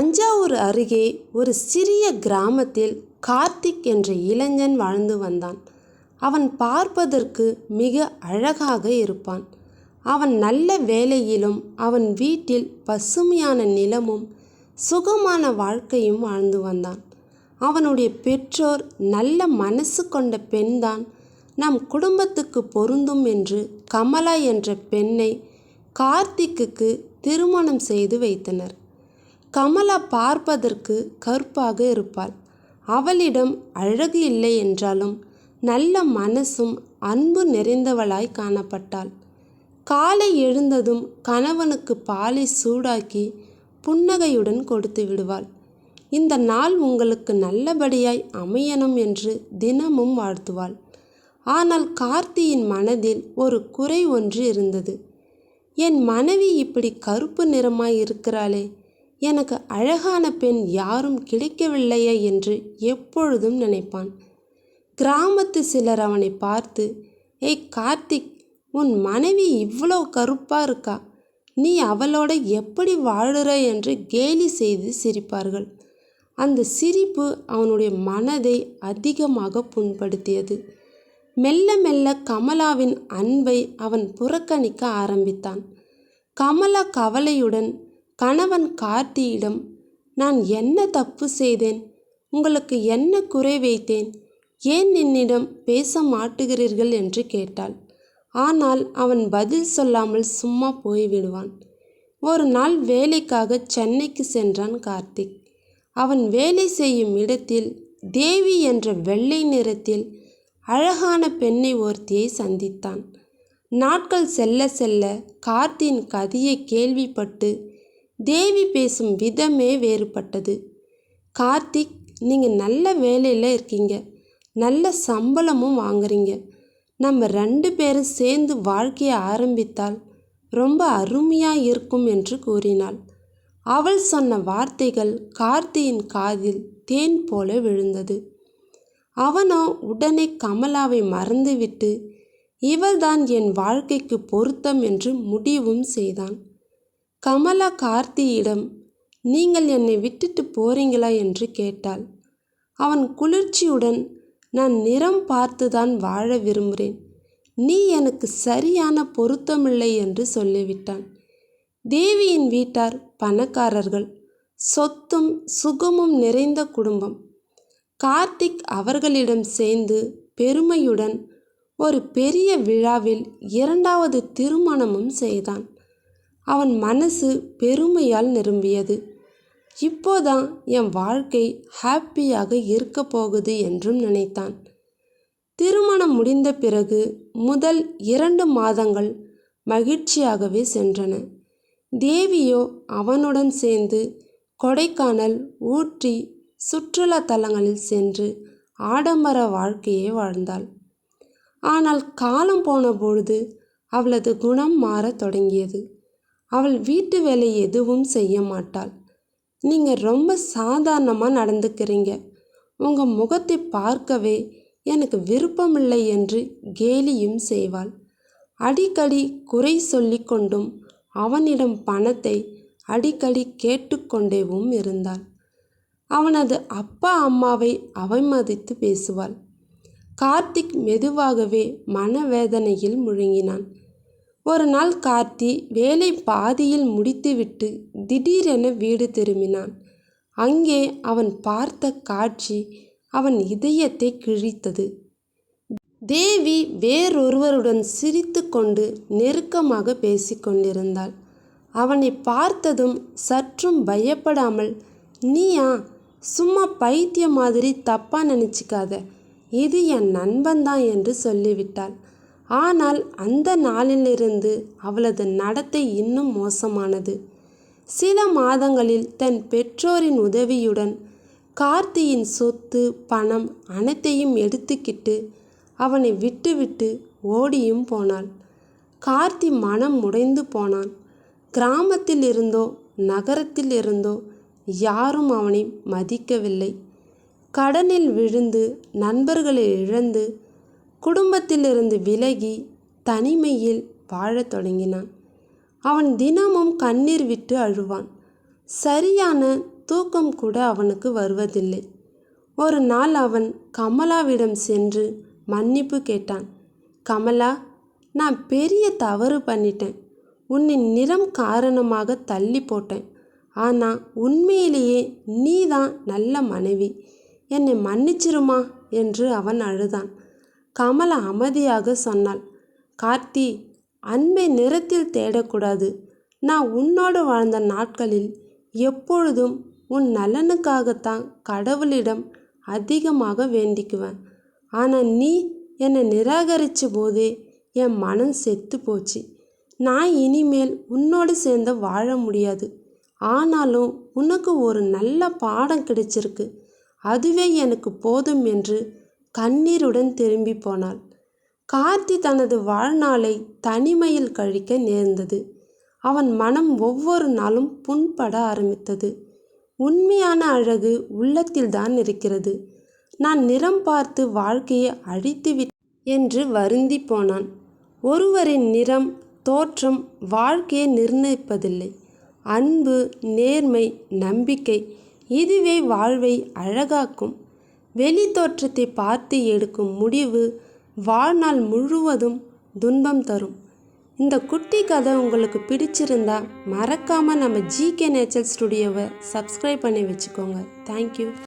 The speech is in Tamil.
தஞ்சாவூர் அருகே ஒரு சிறிய கிராமத்தில் கார்த்திக் என்ற இளைஞன் வாழ்ந்து வந்தான். அவன் பார்ப்பதற்கு மிக அழகாக இருப்பான். அவன் நல்ல வேலையிலும் அவன் வீட்டில் பசுமையான நிலமும் சுகமான வாழ்க்கையும் வாழ்ந்து வந்தான். அவனுடைய பெற்றோர் நல்ல மனசு கொண்ட பெண்தான். நம் குடும்பத்துக்கு பொருந்தும் என்று கமலா என்ற பெண்ணை கார்த்திக்குக்கு திருமணம் செய்து வைத்தனர். கமலா பார்ப்பதற்கு கருப்பாக இருப்பாள். அவளிடம் அழகு இல்லை என்றாலும் நல்ல மனசும் அன்பு நிறைந்தவளாய் காணப்பட்டாள். காலை எழுந்ததும் கணவனுக்கு பாலை சூடாக்கி புன்னகையுடன் கொடுத்து விடுவாள். இந்த நாள் உங்களுக்கு நல்லபடியாய் அமையணும் என்று தினமும் வாழ்த்துவாள். ஆனால் கார்த்தியின் மனதில் ஒரு குறை ஒன்று இருந்தது. என் மனைவி இப்படி கருப்பு நிறமாய் இருக்கிறாளே எனக்கு அழகான பெண் யாரும் கிடைக்கவில்லையே என்று எப்பொழுதும் நினைப்பான். கிராமத்து சிலர் அவனை பார்த்து ஏய் கார்த்திக் உன் மனைவி இவ்வளோ கருப்பாக இருக்கா. நீ அவளோட எப்படி வாழுற? என்று கேலி செய்து சிரிப்பார்கள். அந்த சிரிப்பு அவனுடைய மனதை அதிகமாக புண்படுத்தியது. மெல்ல மெல்ல கமலாவின் அன்பை அவன் புறக்கணிக்க ஆரம்பித்தான். கமலா கவலையுடன் கணவன் கார்த்தியிடம் நான் என்ன தப்பு செய்தேன்? உங்களுக்கு என்ன குறை வைத்தேன்? ஏன் என்னிடம் பேச மாட்டுகிறீர்கள்? என்று கேட்டாள். ஆனால் அவன் பதில் சொல்லாமல் சும்மா போய்விடுவான். ஒரு நாள் வேலைக்காக சென்னைக்கு சென்றான் கார்த்திக். அவன் வேலை செய்யும் இடத்தில் தேவி என்ற வெள்ளை நிறத்தில் அழகான பெண்ணை ஒருத்தியை சந்தித்தான். நாட்கள் செல்ல செல்ல கார்த்தியின் கதையை கேள்விப்பட்டு தேவி பேசும் விதமே வேறுபட்டது. கார்த்திக் நீங்கள் நல்ல வேலையில் இருக்கீங்க. நல்ல சம்பளமும் வாங்குறீங்க. நம்ம ரெண்டு பேரும் சேர்ந்து வாழ்க்கையை ஆரம்பித்தால் ரொம்ப அருமையாக இருக்கும் என்று கூறினாள். அவள் சொன்ன வார்த்தைகள் கார்த்தியின் காதில் தேன் போல விழுந்தது. அவனோ உடனே கமலாவை மறந்துவிட்டு இவள்தான் என் வாழ்க்கைக்கு பொருத்தம் என்று முடிவும் செய்தான். கமலா கார்த்தியிடம் நீங்கள் என்னை விட்டுட்டு போறீங்களா? என்று கேட்டாள். அவன் குளிர்ச்சியுடன் நான் நிறம் பார்த்துதான் வாழ விரும்புகிறேன். நீ எனக்கு சரியான பொருத்தமில்லை என்று சொல்லிவிட்டான். தேவியின் வீட்டார் பணக்காரர்கள் சொத்தும் சுகமும் நிறைந்த குடும்பம். கார்த்திக் அவர்களிடம் சேர்ந்து பெருமையுடன் ஒரு பெரிய விழாவில் இரண்டாவது திருமணமும் செய்தான். அவன் மனசு பெருமையால் நிரம்பியது. இப்போதான் என் வாழ்க்கை ஹாப்பியாக இருக்க போகுது என்றும் நினைத்தான். திருமணம் முடிந்த பிறகு முதல் இரண்டு மாதங்கள் மகிழ்ச்சியாகவே சென்றன. தேவியோ அவனுடன் சேர்ந்து கொடைக்கானல் ஊட்டி சுற்றுலா தலங்களில் சென்று ஆடம்பர வாழ்க்கையை வாழ்ந்தாள். ஆனால் காலம் போன பொழுது அவளது குணம் மாறத் தொடங்கியது. அவள் வீட்டு வேலை எதுவும் செய்ய மாட்டாள். நீங்கள் ரொம்ப சாதாரணமாக நடந்துக்கிறீங்க. உங்கள் முகத்தை பார்க்கவே எனக்கு விருப்பமில்லை என்று கேலியும் செய்வாள். அடிக்கடி குறை சொல்லிக்கொண்டும் அவனிடம் பணத்தை அடிக்கடி கேட்டுக்கொண்டேவும் இருந்தாள். அவனது அப்பா அம்மாவை அவமதித்து பேசுவாள். கார்த்திக் மெதுவாகவே மனவேதனையில் முழுங்கினான். ஒரு நாள் கார்த்தி வேலை பாதியில் முடித்துவிட்டு திடீரென வீடு திரும்பினான். அங்கே அவன் பார்த்த காட்சி அவன் இதயத்தை கிழித்தது. தேவி வேறொருவருடன் சிரித்து கொண்டு நெருக்கமாக பேசிக்கொண்டிருந்தாள் அவனை பார்த்ததும் சற்றும் பயப்படாமல் நீயா? சும்மா பைத்திய மாதிரி தப்பாக நினச்சிக்காத. இது என் நண்பன்தான் என்று சொல்லிவிட்டாள். ஆனால் அந்த நாளிலிருந்து அவளது நடத்தை இன்னும் மோசமானது. சில மாதங்களில் தன் பெற்றோரின் உதவியுடன் கார்த்தியின் சொத்து பணம் அனைத்தையும் எடுத்துக்கிட்டு அவனை விட்டுவிட்டு ஓடியும் போனாள். கார்த்தி மனம் உடைந்து போனான். கிராமத்தில் இருந்தோ நகரத்தில் இருந்தோ யாரும் அவனை மதிக்கவில்லை. கடனில் விழுந்து நண்பர்களை இழந்து குடும்பத்திலிருந்து விலகி தனிமையில் வாழத் தொடங்கினான். அவன் தினமும் கண்ணீர் விட்டு அழுவான். சரியான தூக்கம் கூட அவனுக்கு வருவதில்லை. ஒரு நாள் அவன் கமலாவிடம் சென்று மன்னிப்பு கேட்டான். கமலா நான் பெரிய தவறு பண்ணிட்டேன். உன்னின் நிறம் காரணமாக தள்ளி போட்டேன். ஆனால் உண்மையிலேயே நீ தான் நல்ல மனைவி. என்னை மன்னிச்சிருமா? என்று அவன் அழுதான். கமலா அமைதியாக சொன்னாள். கார்த்தி அன்பை நிறத்தில் தேடக்கூடாது. நான் உன்னோடு வாழ்ந்த நாட்களில் எப்பொழுதும் உன் நலனுக்காகத்தான் கடவுளிடம் அதிகமாக வேண்டிக்குவேன். ஆனால் நீ என்னை நிராகரித்த போதே என் மனம் செத்து போச்சு. நான் இனிமேல் உன்னோடு சேர்ந்து வாழ முடியாது. ஆனாலும் உனக்கு ஒரு நல்ல பாடம் கிடைச்சிருக்கு. அதுவே எனக்கு போதும் என்று கண்ணீருடன் திரும்பி போனாள். கார்த்தி தனது வாழ்நாளை தனிமையில் கழிக்க நேர்ந்தது. அவன் மனம் ஒவ்வொரு நாளும் புண்பட ஆரம்பித்தது. உண்மையான அழகு உள்ளத்தில்தான் இருக்கிறது. நான் நிறம் பார்த்து வாழ்க்கையை அழித்துவிட் என்று வருந்தி போனான். ஒருவரின் நிறம் தோற்றம் வாழ்க்கையை நிர்ணயிப்பதில்லை. அன்பு நேர்மை நம்பிக்கை இதுவே வாழ்வை அழகாக்கும் வெளி தோற்றத்தை பார்த்து எடுக்கும் முடிவு வாழ்நாள் முழுவதும் துன்பம் தரும். இந்த குட்டி கதை உங்களுக்கு பிடிச்சிருந்தா மறக்காமல் நம்ம ஜிகே நேச்சர் ஸ்டுடியோவை சப்ஸ்கிரைப் பண்ணி வச்சுக்கோங்க. தேங்க்யூ